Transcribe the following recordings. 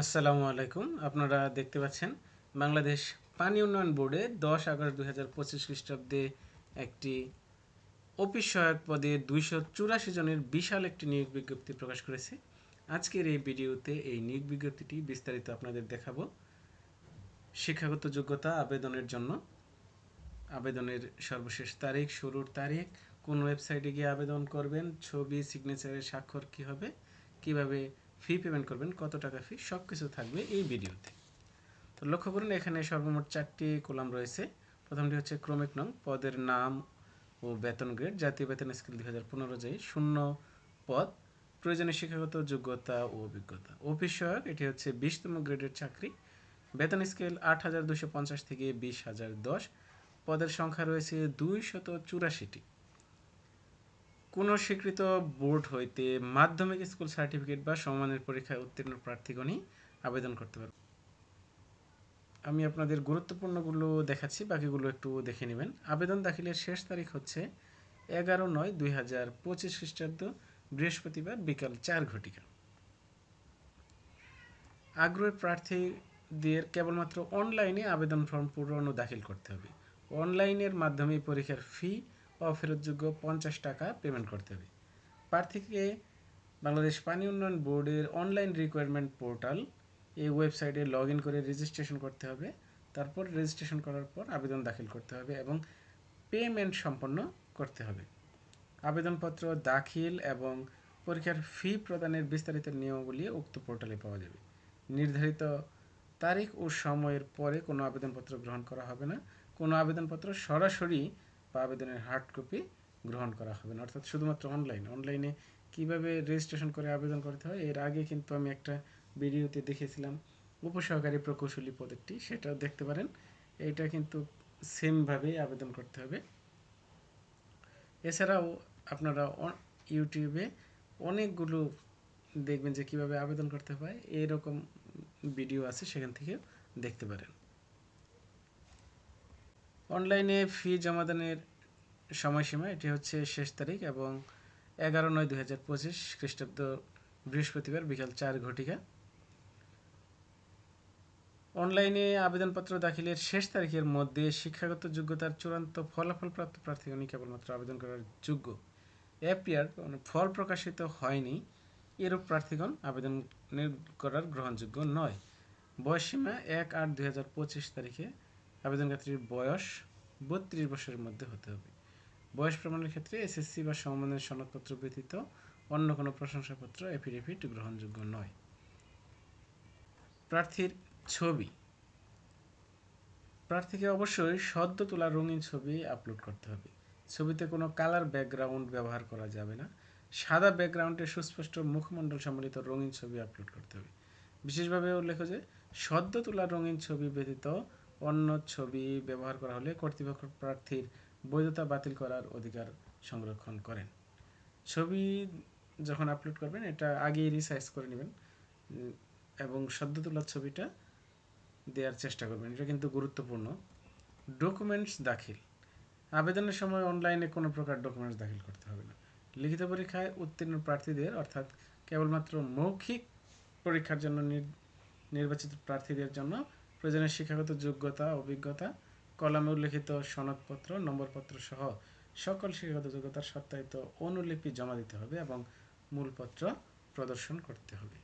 আসসালামু আলাইকুম। আপনারা দেখতে পাচ্ছেন বাংলাদেশ পানি উন্নয়ন বোর্ডে দশ আগস্ট দুই হাজার পঁচিশ খ্রিস্টাব্দে একটি অফিস সহায়ক পদে দুইশো চুরাশি জনের বিশাল একটি নিয়োগ বিজ্ঞপ্তি প্রকাশ করেছে। আজকের এই ভিডিওতে এই নিয়োগ বিজ্ঞপ্তিটি বিস্তারিত আপনাদের দেখাবো। শিক্ষাগত যোগ্যতা আবেদনের জন্য। আবেদনের সর্বশেষ তারিখ, শুরুর তারিখ, কোন ওয়েবসাইটে গিয়ে আবেদন করবেন, ছবি সিগনেচারের স্বাক্ষর কী হবে, কীভাবে ফি পেমেন্ট করবেন, কত টাকা ফি সব কিছু থাকবে এই ভিডিওতে। তো লক্ষ্য করুন, এখানে সর্বমোট চারটি কলাম রয়েছে। প্রথমটি হচ্ছে ক্রমিক নং, পদের নাম ও বেতন গ্রেড জাতীয় বেতন স্কেল দুই হাজার পনেরো শূন্য পদ, প্রয়োজনীয় শিক্ষাগত যোগ্যতা ও অভিজ্ঞতা। অফিস সহায়ক, এটি হচ্ছে বিশতম গ্রেডের চাকরি। বেতন স্কেল আট হাজার দুশো পঞ্চাশ থেকে বিশ হাজার দশ। পদের সংখ্যা রয়েছে দুই শত চুরাশিটি। কোনো স্বীকৃত বোর্ড হইতে মাধ্যমিক স্কুল সার্টিফিকেট বা সমমানের পরীক্ষায় উত্তীর্ণ প্রার্থীগণই আবেদন করতে পারবে আমি আপনাদের গুরুত্বপূর্ণগুলো দেখাচ্ছি, বাকিগুলো একটু দেখে নেবেন। আবেদন দাখিলের শেষ তারিখ হচ্ছে এগারো নয় দুই হাজার পঁচিশ খ্রিস্টাব্দ, বৃহস্পতিবার বিকাল চার ঘটিকা। আগ্রহী প্রার্থীদের কেবলমাত্র অনলাইনে আবেদন ফর্ম পূরণ ও দাখিল করতে হবে। অনলাইনের মাধ্যমে পরীক্ষার ফি অফেরতযোগ্য পঞ্চাশ টাকা পেমেন্ট করতে হবে। প্রার্থীকে বাংলাদেশ পানি উন্নয়ন বোর্ডের অনলাইন রিকোয়ারমেন্ট পোর্টাল এই ওয়েবসাইটে লগ ইন করে রেজিস্ট্রেশন করতে হবে। তারপর রেজিস্ট্রেশন করার পর আবেদন দাখিল করতে হবে এবং পেমেন্ট সম্পন্ন করতে হবে। আবেদনপত্র দাখিল এবং পরীক্ষার ফি প্রদানের বিস্তারিত নিয়মাবলী উক্ত পোর্টালে পাওয়া যাবে। নির্ধারিত তারিখ ও সময়ের পরে কোনো আবেদনপত্র গ্রহণ করা হবে না। কোনো আবেদনপত্র সরাসরি বা আবেদনের হার্ড কপি গ্রহণ করা হবে না। অর্থাৎ শুধুমাত্র অনলাইন অনলাইনে কীভাবে রেজিস্ট্রেশন করে আবেদন করতে হয়, এর আগে কিন্তু আমি একটা ভিডিওতে দেখেছিলাম উপসহকারী প্রকৌশলী পদেরটি, সেটাও দেখতে পারেন। এটা কিন্তু সেমভাবেই আবেদন করতে হবে। এছাড়াও আপনারা ইউটিউবে অনেকগুলো দেখবেন যে কীভাবে আবেদন করতে হয়, এরকম ভিডিও আছে, সেখান থেকে দেখতে পারেন। অনলাইনে ফি জমাদানের সময়সীমা, এটি হচ্ছে শেষ তারিখ এবং এগারো নয় দুই হাজার পঁচিশ খ্রিস্টাব্দ বৃহস্পতিবার বিকাল চার ঘটিকা। অনলাইনে আবেদনপত্র দাখিলের শেষ তারিখের মধ্যে শিক্ষাগত যোগ্যতার চূড়ান্ত ফলাফলপ্রাপ্ত প্রার্থীগণই কেবলমাত্র আবেদন করার যোগ্য। অ্যাপিয়ার ফল প্রকাশিত হয়নি, এরূপ প্রার্থীগণ আবেদন করার গ্রহণযোগ্য নয়। বয়সসীমা এক আট দুই হাজার পঁচিশ তারিখে আবেদনকারীর বয়স বত্রিশ বছরের মধ্যে হতে হবে। বয়স প্রমাণের ক্ষেত্রে এসএসসি বা সমমানের সনদপত্র ব্যতীত অন্য কোনো প্রশংসাপত্র এফিডেভিট গ্রহণযোগ্য নয়। প্রার্থীর ছবি। প্রার্থীকে অবশ্যই সদ্য তোলা রঙিন ছবি আপলোড করতে হবে। ছবিতে কোনো কালার ব্যাকগ্রাউন্ড ব্যবহার করা যাবে না। সাদা ব্যাকগ্রাউন্ডে সুস্পষ্ট মুখমণ্ডল সম্বলিত রঙিন ছবি আপলোড করতে হবে। বিশেষভাবে উল্লেখ যে, সদ্য তোলা রঙিন ছবি ব্যতীত অন্য ছবি ব্যবহার করা হলে কর্তৃপক্ষ প্রার্থীর বৈধতা বাতিল করার অধিকার সংরক্ষণ করেন। ছবি যখন আপলোড করবেন, এটা আগেই রিসাইজ করে নেবেন এবং সদ্য তোলার ছবিটা দেওয়ার চেষ্টা করবেন। এটা কিন্তু গুরুত্বপূর্ণ। ডকুমেন্টস দাখিল। আবেদনের সময় অনলাইনে কোনো প্রকার ডকুমেন্টস দাখিল করতে হবে না। লিখিত পরীক্ষায় উত্তীর্ণ প্রার্থীদের, অর্থাৎ কেবলমাত্র মৌখিক পরীক্ষার জন্য নির্বাচিত প্রার্থীদের জন্য প্রয়োজনীয় শিক্ষাগত যোগ্যতা, অভিজ্ঞতা, কলামে উল্লেখিত সনদপত্র, নম্বরপত্র সহ সকল শিক্ষাগত যোগ্যতার সত্যায়িত অনুলিপি জমা দিতে হবে এবং মূলপত্র প্রদর্শন করতে হবে।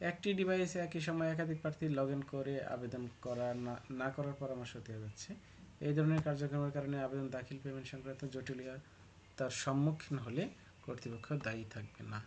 একটি ডিভাইসে একই সময় একাধিক প্রার্থী লগ করে আবেদন করা না করার পরামর্শ দেওয়া যাচ্ছে। এই ধরনের কার্যক্রমের কারণে আবেদন দাখিল পেমেন্ট সংক্রান্ত জটিলতার সম্মুখীন হলে কর্তৃপক্ষ দায়ী থাকবে না।